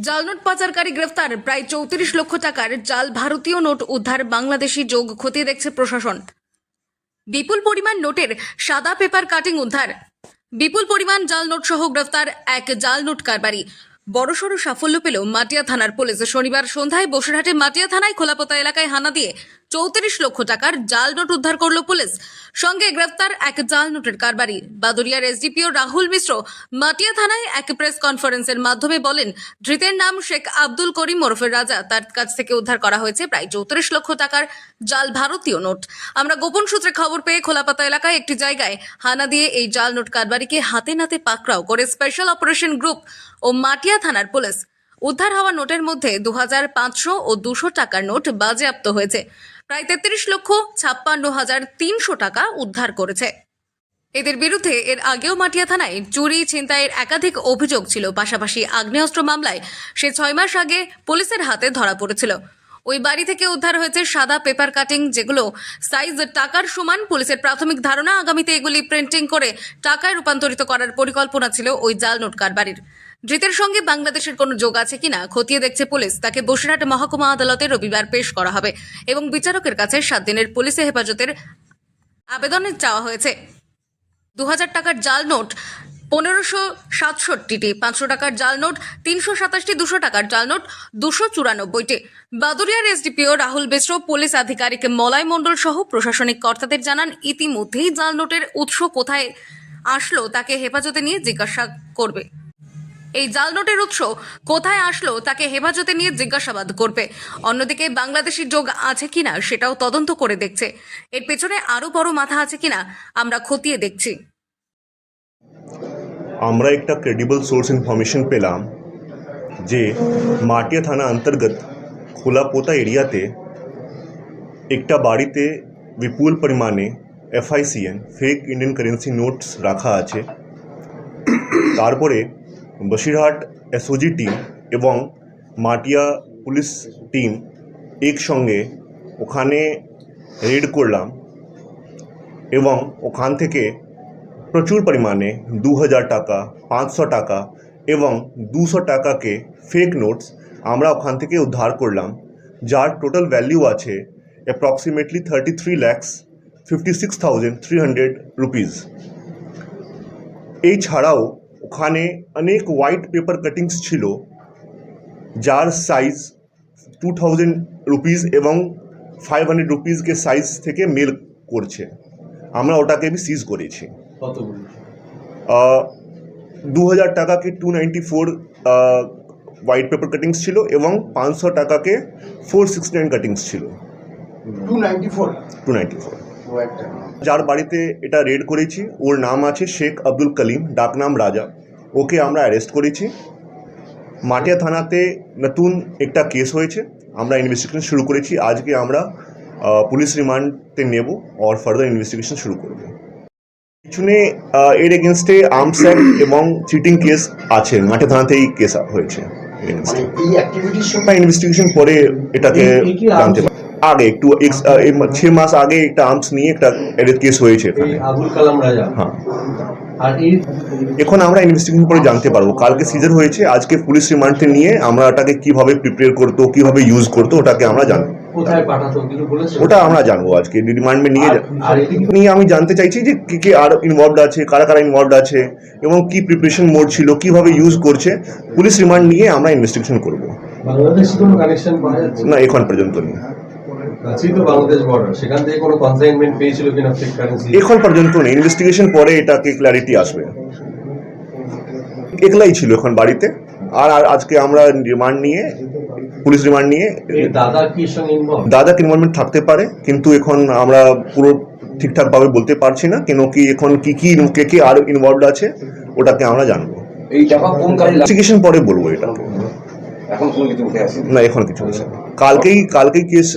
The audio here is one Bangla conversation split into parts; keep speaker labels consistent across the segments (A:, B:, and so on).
A: জাল নোট পাচারকারী গ্রেফতার। প্রায় চৌত্রিশ লক্ষ টাকার জাল ভারতীয় নোট উদ্ধার বাংলাদেশি যোগ খতিয়ে দেখছে প্রশাসন। বিপুল পরিমাণ নোটের সাদা পেপার কাটিং উদ্ধার। বিপুল পরিমাণ জাল নোট সহ গ্রেফতার এক জাল নোট কারবারি। বড়সড় সাফল্য পেল মাটিয়া থানার পুলিশ। শনিবার সন্ধ্যায় বসিরহাটে মাটিয়া থানায় খোলাপোতা এলাকায় হানা দিয়ে চৌত্রিশ লক্ষ টাকার জাল নোট উদ্ধার করল পুলিশ। সঙ্গে গ্রেফতার এক জাল নোটের কারবারি। বাদুরিয়ার এসডিপিও রাহুল মিশ্র মাটিয়া থানায় এক প্রেস কনফারেন্সের মাধ্যমে বলেন, ধৃতের নাম শেখ আব্দুল করিম ওরফের রাজা। তার কাছ থেকে উদ্ধার করা হয়েছে প্রায় চৌত্রিশ লক্ষ টাকার জাল ভারতীয় নোট। আমরা গোপন সূত্রে খবর পেয়ে খোলাপাতা এলাকায় একটি জায়গায় হানা দিয়ে এই জাল নোট কারবারিকে হাতে নাতে পাকড়াও করে স্পেশাল অপারেশন গ্রুপ ও মাটিয়া থানার পুলিশ উদ্ধার হওয়া নোটের মধ্যে দু হাজার পাঁচশো ও দুশো টাকার নোট বাজেয়াপ্ত হয়েছে। প্রায় তেত্রিশ লক্ষ ছাপ্পান্ন হাজার তিনশো টাকা উদ্ধার করেছে। এদের বিরুদ্ধে এর আগেও মাটিয়া থানায় চুরি, ছিনতাইয়ের একাধিক অভিযোগ ছিল। পাশাপাশি আগ্নেয়াস্ত্র মামলায় সে ছয় মাস আগে পুলিশের হাতে ধরা পড়েছিল। ওই বাড়ি থেকে উদ্ধার হয়েছে সাদা পেপার কাটিং, যেগুলো সাইজ টাকার সমান। পুলিশের প্রাথমিক ধারণা, আগামীতে এগুলি প্রিন্টিং করে টাকায় রূপান্তরিত করার পরিকল্পনা ছিল ওই জাল নোট কারবারির ধৃতের সঙ্গে বাংলাদেশের কোনো যোগ আছে কিনা খতিয়ে দেখছে পুলিশ, তাকে বসিরহাট মহকুমা আদালতে রবিবার পেশ করা হবে এবং বিচারকের কাছে সাত দিনের পুলিশে হেফাজতের আবেদনে চাওয়া হয়েছে। দু হাজার টাকার জাল নোট, পনেরোশো সাতষট্টিটি, পাঁচশো টাকার জাল নোট, তিনশো সাতাশটি, দুশো টাকার জাল নোট, দুশো চুরানব্বইটি। বাদুরিয়ার এসডিপিও রাহুল বেশ্র পুলিশ আধিকারিক মলয় মণ্ডল সহ প্রশাসনিক কর্তাদের জানান, ইতিমধ্যেই জাল নোটের উৎস কোথায় আসলো তাকে হেফাজতে নিয়ে জিজ্ঞাসা করবে। এই জাল নোটের উৎস কোথায় আসলো তাকে হেফাজতে নিয়ে জিজ্ঞাসাবাদ করবে। অন্যদিকে বাংলাদেশি যোগ আছে কিনা সেটাও তদন্ত করে দেখছে। এর পেছনে আরও বড় মাথা আছে কিনা আমরা খতিয়ে দেখছি।
B: আমরা একটা ক্রেডিবল সোর্স ইনফরমেশন পেলাম যে মাটিয়া থানা অন্তর্গত খোলাপোতা এরিয়াতে একটা বাড়িতে বিপুল পরিমাণে FICN fake Indian currency notes রাখা আছে। তারপরে বসিরহাট এসওজি টিম এবং মাটিয়া পুলিশ টিম একসঙ্গে ওখানে রেড করলাম এবং ওখান থেকে প্রচুর পরিমাণে দু হাজার টাকা, পাঁচশো টাকা এবং দুশো টাকাকে ফেক নোটস আমরা ওখান থেকে উদ্ধার করলাম। যার টোটাল ভ্যালিউ আছে approximately thirty three lakhs fifty six thousand three hundred rupees এই ছাড়াও ওখানে অনেক হোয়াইট পেপার কাটিংস ছিল যার সাইজ টু থাউজেন্ড রুপিস এবং ফাইভ হান্ড্রেড রুপিসকে সাইজ থেকে মেল করছে। আমরা ওটাকে আমি সিজ করেছি। দু হাজার টাকাকে two ninety four white paper cuttings ছিল এবং পাঁচশো টাকাকে ফোর সিক্সটি নাইন কাটিংস ছিল।
C: Two ninety four
B: two ninety four যার বাড়িতে এটা রেড করেছি ওর নাম আছে শেখ আব্দুল কলিম ডাকনাম রাজা। ওকে আমরা অ্যারেস্ট করেছি। মাটিয়া থানাতে নতুন একটা কেস হয়েছে। আমরা ইনভেস্টিগেশন শুরু করেছি। আজকে আমরা পুলিশ রিমান্ডে নেব আর ফার্দার ইনভেস্টিগেশন শুরু করব। পিছনে এর এগেনস্টে আর্মস অ্যাক্ট এবং চিটিং কেস আছে। মাটিয়া থানাতেই কেস হয়েছে।
C: মানে
B: ইনভেস্টিগেশন পরে এটাকে জানতে? পারি আগে একটু ছ মাস আগে একটা আর্মস নিয়ে একটা কেস হয়েছে এখানে।
D: আবুল কালাম রাজা।
B: হ্যাঁ। এখন আমরা ইনভেস্টিগেশন করে জানতে পারব। কালকে সিজার হয়েছে আজকে পুলিশ রিমান্ডে নিয়ে আমরা ওটাকে কীভাবে প্রিপেয়ার করতো কীভাবে ইউজ করতো ওটাকে আমরা জানব। ওটা আমরা জানব আজকে রিমান্ডে নিয়ে নিয়ে আমি জানতে চাইছি যে কি কি আর ইনভলভড আছে কারা কারা ইনভলভড আছে এবং কি প্রিপারেশন মোড ছিল কীভাবে ইউজ করছে পুলিশ রিমান্ড নিয়ে আমরা ইনভেস্টিগেশন করব। না এখন পর্যন্ত নেই।
D: কাছেই তো বাংলাদেশ বর্ডার সেখান থেকে কোনো কনসাইনমেন্ট পেয়েছিল কিনা ফেক কারেন্সি
B: এখন পর্যন্ত নেই ইনভেস্টিগেশন পরে এটাকে ক্ল্যারিটি আসবে। একলাই ছিল এখন বাড়িতে আর আজকে আমরা রিমান্ড নিয়ে পুলিশ রিমান্ড নিয়ে
D: দাদা কি
B: ইনভলভমেন্ট থাকতে পারে কিন্তু এখন আমরা পুরো ঠিকঠাকভাবে বলতে পারছি না কেন কি এখন কি কি কে কে আর ইনভলভড আছে ওটাকে আমরা জানব।
C: এই টাকা কোন কাজে
B: ইনভেস্টিগেশন পরে বলব এটাকে
C: এখন কোনো কিছু উঠে আসে
B: না এখন কিছু কালকেই কালকেই কেস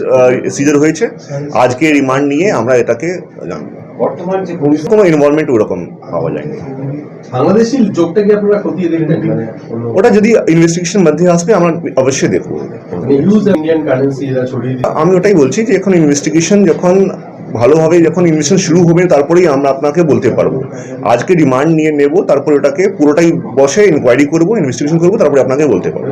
B: সিজার হয়েছে। আজকে রিমান্ড নিয়ে আমরা এটাকে জানব।
C: বর্তমান যে
B: কোনো ইনভলভমেন্ট ওরকম পাওয়া যায়নি।
D: বাংলাদেশি যোগটা কি আপনারা খতিয়ে দেখবেন মানে
B: ওটা যদি ইনভেস্টিগেশন মধ্যে আসবে আমরা অবশ্যই দেখব।
D: ইন্ডিয়ান কারেন্সি এরা ছড়িয়ে
B: আমি ওটাই বলছি যে এখন ইনভেস্টিগেশন যখন ভালোভাবে যখন ইনভেস্টমেন্ট শুরু হবে, তারপরেই আমরা আপনাকে বলতে পারব। আজকে ডিমান্ড নিয়ে নেব, তারপরে ওটাকে পুরোটাই বসে ইনকোয়ারি করব ইনভেস্টিগেশন করব, তারপরে আপনাকে বলতে পারব।